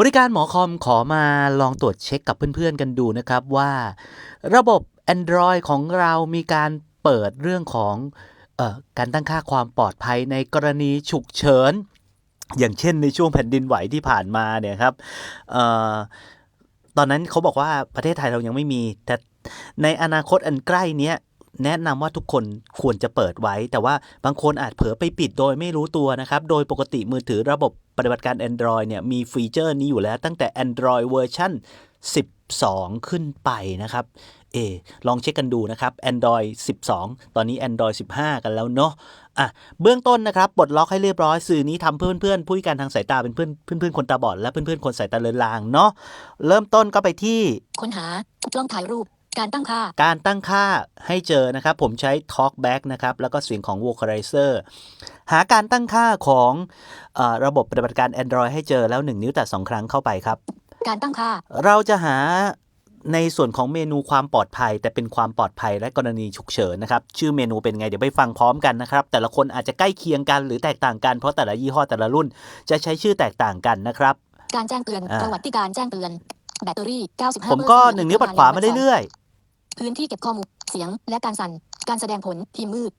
บริการหมอคอมขอมาลองตรวจเช็คกับเพื่อนๆกันดูนะครับว่า ระบบ Android ของเรามีการเปิดเรื่องของออการตั้งค่าความปลอดภัยในกรณีฉุกเฉิน อย่างเช่นในช่วงแผ่นดินไหวที่ผ่านมาเนี่ยครับออตอนนั้นเขาบอกว่าประเทศไทยเรายังไม่มี แต่ในอนาคตอันใกล้เนี้ย แนะนำว่าทุกคนควรจะเปิดไว้ แต่ว่าบางคนอาจเผลอไปปิดโดยไม่รู้ตัวนะครับ โดยปกติมือถือระบบปฏิบัติการ Android เนี่ยมีฟีเจอร์นี้อยู่แล้วตั้งแต่ Android เวอร์ชัน12 ขึ้นไปนะครับ เอ ลองเช็คกันดูนะครับ Android 12 ตอนนี้ Android 15 กันแล้วเนาะอะเบื้องต้นนะครับปลดล็อกให้เรียบร้อยสื่อนี้ทำเพื่อนเพื่อนผู้พิการทางสายตาเป็นเพื่อนเพื่อนเพื่อนคนตาบอดและเพื่อนเพื่อนคนสายตาเลือนลางเนาะเริ่มต้นก็ไปที่ค้นหากล้องถ่ายรูป การตั้งค่า การตั้งค่าให้เจอนะครับ ผมใช้ Talkback นะครับ แล้วก็เสียงของ Vocalizer หาการตั้งค่าของเออระบบปฏิบัติการ Android ให้เจอแล้ว 1 นิ้วแต่ 2 ครั้งเข้าไปครับ การตั้งค่า เราจะหาในส่วนของเมนูความปลอดภัย แต่เป็นความปลอดภัยและกรณีฉุกเฉินนะครับ ชื่อเมนูเป็นไง เดี๋ยวไปฟังพร้อมกันนะครับ แต่ละคนอาจจะใกล้เคียงกันหรือแตกต่างกันเพราะแต่ละยี่ห้อแต่ละรุ่น จะใช้ชื่อแตกต่างกันนะครับ การแจ้งเตือนอ่าประวัติการแจ้งเตือนแบตเตอรี่ 95 ผมก็หนึ่งนิ้วปัดขวามาเรื่อย พื้นที่เก็บข้อมูลเสียงและการสั่น การแสดงผลทีมมืด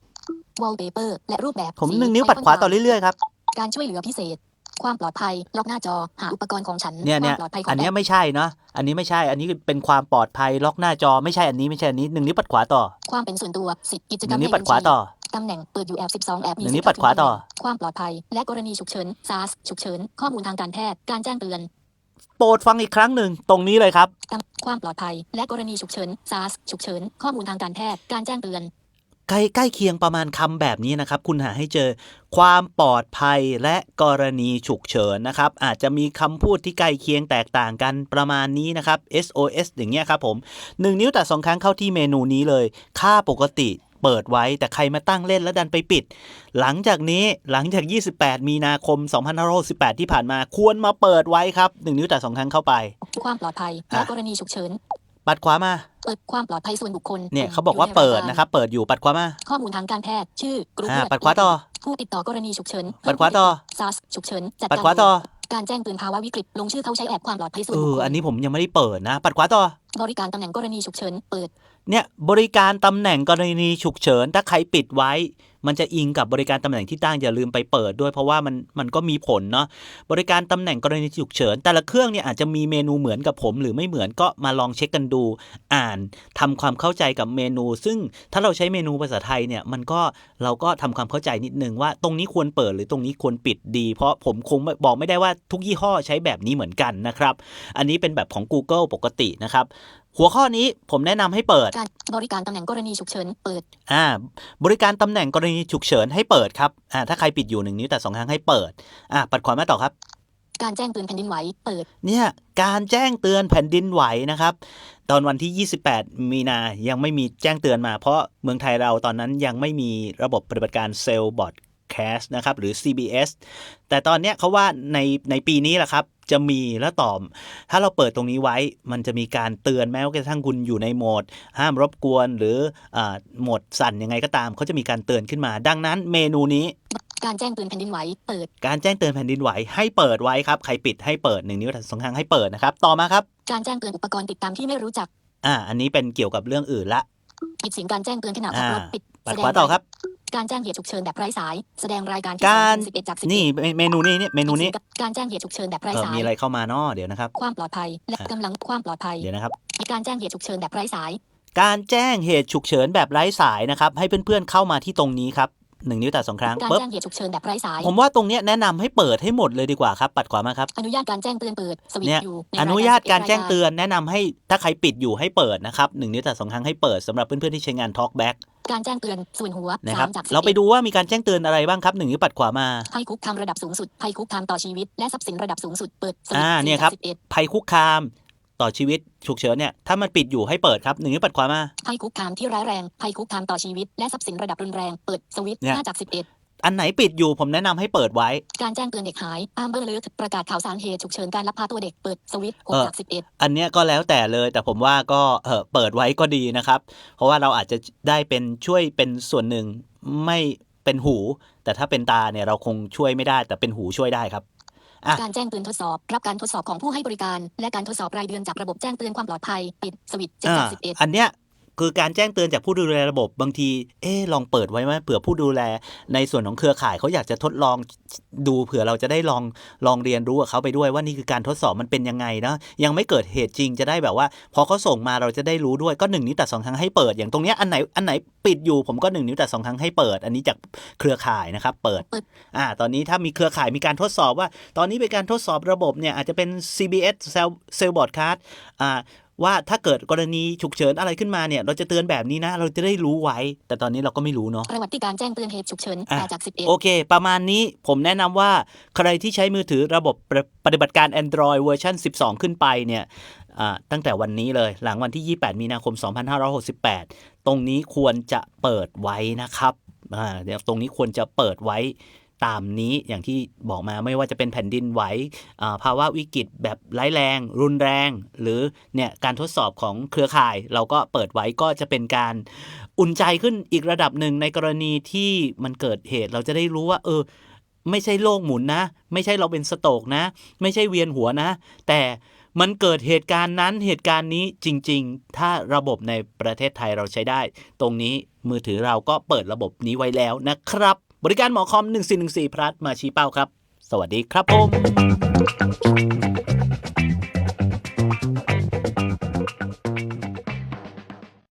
wallpaper และรูปแบบๆผมสีหนึ่งนิ้วปัดขวาต่อเรื่อยๆครับ การช่วยเหลือพิเศษ ความปลอดภัย ล็อกหน้าจอ หาอุปกรณ์ของฉันเนี่ยคเนี่วายมปลอดภัยของอันเนี้ยแอปไม่ใช่เนาะอันนี้ไม่ใช่ อันนี้เป็นความปลอดภัย ล็อกหน้าจอ ไม่ใช่อันนี้ไม่ใช่อันนี้หนึ่งนิ้วปัดขวาต่อ ความเป็นส่วนตัวสิทธิกิจหกรรนึ่มงนิ้วปัดขวาต่อตำแหน่งเปิดอยู่แอป12 แอปหนึ่งนิ้วปัดขวาต่อ ความปลอดภัย และกรณีฉุกเฉิน SARS ฉุกเฉิน ข้อมูลทางการแพทย์ การแจ้งเตือน โปรดฟังอีกครั้งหนึ่งตรงนี้เลยครับตำความปลอดภัย และกรณีฉุกเฉิน SARS ฉุกเฉิน ข้อมูลทางการแพทย์ การแจ้งเตือน ใกล้ใกล้เคียงประมาณคำแบบนี้นะครับ คุณหาให้เจอ ความปลอดภัยและกรณีฉุกเฉินนะครับ อาจจะมีคำพูดที่ใกล้เคียงแตกต่างกันประมาณนี้นะครับ SOS อย่างเงี้ยครับผม 1 นิ้วแต่สองครั้งเข้าที่เมนูนี้เลย ค่าปกติ เปิดไว้แต่ใครมาตั้งเล่นแล้วดันไปปิด หลังจากนี้หลังจาก 28 มีนาคม 2568 ที่ผ่านมาควรมาเปิดไว้ครับ1นิ้วแต่สองครั้งเข้าไป ความปลอดภัยอะและกรณีฉุกเฉินปัดขวามา เปิดความปลอดภัยส่วนบุคคล เนี่ยเขาบอกว่าเปิดนะครับ เปิดอยู่ปัดขวามา ข้อมูลทางการแพทย์ ชื่อกรุ๊ปอ่าเลือปัดขวาต่อ ผู้ติดต่อกรณีฉุกเฉิน ปัดขวาต่อซาร์สฉุกเฉินจัดปัดการขวาต่อ การแจ้งเตือนภาวะวิกฤต ลงชื่อเขาใช้แอปความปลอดภัยส่วนเอบุคอคลอันนี้ผมยังไม่ได้เปิดนะ ปัดขวาต่อ บริการตำแหน่งกรณีฉุกเฉินเปิด เนี่ย บริการตำแหน่งกรณีฉุกเฉิน ถ้าใครปิดไว้ มันจะอิงกับบริการตำแหน่งที่ตั้งอย่าลืมไปเปิดด้วย เพราะว่ามันมันก็มีผลเนาะบริการตำแหน่งกรณีฉุกเฉิน แต่ละเครื่องเนี่ยอาจจะมีเมนูเหมือนกับผม หรือไม่เหมือนก็มาลองเช็คกันดู อ่านทำความเข้าใจกับเมนู ซึ่งถ้าเราใช้เมนูภาษาไทยเนี่ยมันก็เราก็ทำความเข้าใจนิดนึงว่าตรงนี้ควรเปิดหรือตรงนี้ควรปิดดี เพราะผมคงบอกไม่ได้ว่าทุกยี่ห้อใช้แบบนี้เหมือนกันนะครับ อันนี้เป็นแบบของ Google ปกตินะครับ หัวข้อนี้ผมแนะนำให้เปิด การบริการตำแหน่งกรณีฉุกเฉินเปิด อ่า บริการตำแหน่งกรณีฉุกเฉินให้เปิดครับ อ่า ถ้าใครปิดอยู่หนึ่งนิ้วแต่สองครั้งให้เปิด อ่า ปัดขวามาต่อครับ การแจ้งเตือนแผ่นดินไหวเปิด เนี่ย การแจ้งเตือนแผ่นดินไหวนะครับ ตอนวันที่ 28 มีนา ยังไม่มีแจ้งเตือนมา เพราะเมืองไทยเราตอนนั้นยังไม่มีระบบปฏิบัติการเซลล์บอร์ ดแคสนะครับ หรือ CBS แต่ตอนเนี้ยเขาว่าในในปีนี้แหละครับ จะมีแล้วต่อม ถ้าเราเปิดตรงนี้ไว้ มันจะมีการเตือนแม้กระทั่งคุณอยู่ในโหมด ห้ามรบกวนหรืออาโหมดสั่นยังไงก็ตามเขาจะมีการเตือนขึ้นมา ดังนั้นเมนูนี้ การแจ้งเตือนแผ่นดินไหวเปิด การแจ้งเตือนแผ่นดินไหวให้เปิดไว้ครับ ใครปิดให้เปิดหนึ่งนิ้วสองครั้งให้เปิดนะครับ ต่อมาครับ การแจ้งเตือนอุปกรณ์ติดตามที่ไม่รู้จัก อ่า อันนี้เป็นเกี่ยวกับเรื่องอื่นละปิดเสียงการแจ้งเตือนขณะขับรถอ่าปิดปัดแสดขวางต่อครับ การแจ้งเหตุฉุกเฉินแบบไร้สาย แสดงรายการที่การ11จาก11นี่เมเมนูนี้เนี่ยเมนูนี้การแจ้งเหตุฉุกเฉินแบบไร้เออสาย มีอะไรเข้ามาเนาะเดี๋ยวนะครับ ความปลอดภัย และอะกำลังความปลอดภัย เดี๋ยวนะครับ การแจ้งเหตุฉุกเฉินแบบไร้สาย การแจ้งเหตุฉุกเฉินแบบไร้สายนะครับ ให้เพื่อนๆเข้ามาที่ตรงนี้ครับ หนึ่งนิ้วแต่สองครั้งการปึ๊บแจ้งเหตุฉุกเฉินแบบไร้สาย ผมว่าตรงเนี้ยแนะนำให้เปิดให้หมดเลยดีกว่าครับ ปัดขวามาครับ อนุญาตการแจ้งเตือนเปิดสวิตเนี่ยช์อยู่ในอนุญาตการแจ้ง11เตือนแนะนำให้ถ้าใครปิดอยู่ให้เปิดนะครับหนึ่งนิ้วแต่สองครั้งให้เปิดสำหรับเพื่อนๆที่ใช้งาน Talkback การแจ้งเตือนส่วนหัวนะครับสามจากเราไป11ดูว่ามีการแจ้งเตือนอะไรบ้างครับหนึ่งนิ้วปัดขวามา ภัยคุกคามระดับสูงสุดภัยคุกคามต่อชีวิตและทรัพย์สินระดับสูงสุดเปิดสวิตช์อ่าสี่เนี่ยจากครับ11ภัยคุกคาม ต่อชีวิตฉุกเฉินเนี่ยถ้ามันปิดอยู่ให้เปิดครับหนึ่งนิ้วปัดขวามาภัยคุกคามที่ร้ายแรงภัยคุกคามต่อชีวิตและทรัพย์สินระดับรุนแรงเปิดสวิตช์เนี่ยห้าจาก11อันไหนปิดอยู่ผมแนะนำให้เปิดไว้ การแจ้งเตือนเด็กหายอ้ามเบอร์เลิศประกาศข่าวสารเหตุฉุกเฉินการลักพาตัวเด็กเปิดสวิตช์หกเออจาก11อันเนี้ยก็แล้วแต่เลย แต่ผมว่าก็เออเปิดไว้ก็ดีนะครับ เพราะว่าเราอาจจะได้เป็นช่วยเป็นส่วนหนึ่งไม่เป็นหู แต่ถ้าเป็นตาเนี่ยเราคงช่วยไม่ได้ แต่เป็นหูช่วยได้ครับ อะ การแจ้งเตือนทดสอบ รับการทดสอบของผู้ให้บริการ และการทดสอบรายเดือนจากระบบแจ้งเตือนความปลอดภัย ปิดสวิตช์เจ็ดอ่าจากสิบเอ็ดอันเนี้ย คือการแจ้งเตือนจากผู้ดูแลระบบบางที เอ๊ะลองเปิดไว้ไหมเผื่อผู้ดูแล ในส่วนของเครือข่ายเขาอยากจะทดลองดูเผื่อเราจะได้ลองลองเรียนรู้กับเขาไปด้วยว่านี่คือการทดสอบมันเป็นยังไงนะยังไม่เกิดเหตุจริงจะได้แบบว่า พอเขาส่งมาเราจะได้รู้ด้วยก็หนึ่งนิ้วแต่สองครั้งให้เปิดอย่างตรงเนี้ยอันไหนอันไหนปิดอยู่ผมก็หนึ่งนิ้วแต่สองครั้งให้เปิด อันนี้จากเครือข่ายนะครับเปิดเปิดอ่าตอนนี้ถ้ามีเครือข่ายมีการทดสอบว่า ตอนนี้เป็นการทดสอบระบบเนี่ยอาจจะเป็น CBS Cell Cell Broadcast อ่า ว่าถ้าเกิดกรณีฉุกเฉินอะไรขึ้นมาเนี่ย เราจะเตือนแบบนี้นะ เราจะได้รู้ไว้ แต่ตอนนี้เราก็ไม่รู้เนาะประวัติการแจ้งเตือนเหตุฉุกเฉินอะแปดจากสิบเอ็ดโอเค ประมาณนี้ผมแนะนำว่าใครที่ใช้มือถือระบบปฏิปฏิบัติการ Android เวอร์ชัน12 ขึ้นไปเนี่ยอ่าตั้งแต่วันนี้เลยหลังวันที่ 28 มีนาคม 2568 ตรงนี้ควรจะเปิดไว้นะครับอ่าเดี๋ยวตรงนี้ควรจะเปิดไว้ ตามนี้อย่างที่บอกมาไม่ว่าจะเป็นแผ่นดินไหวภาวะวิกฤตแบบร้ายแรง รุนแรง หรือเนี่ยการทดสอบของเครือข่าย เราก็เปิดไว้ก็จะเป็นการอุ่นใจขึ้นอีกระดับหนึ่งในกรณีที่มันเกิดเหตุเราจะได้รู้ว่า เออ ไม่ใช่โลกหมุนนะ ไม่ใช่เราเป็นสโตกนะ ไม่ใช่เวียนหัวนะ แต่มันเกิดเหตุการณ์นั้นเหตุการณ์นี้จริง ๆ ถ้าระบบในประเทศไทยเราใช้ได้ ตรงนี้มือถือเราก็เปิดระบบนี้ไว้แล้วนะครับ บริการหมอคอม 1414พลัสมาชี้เป้าครับ สวัสดีครับผม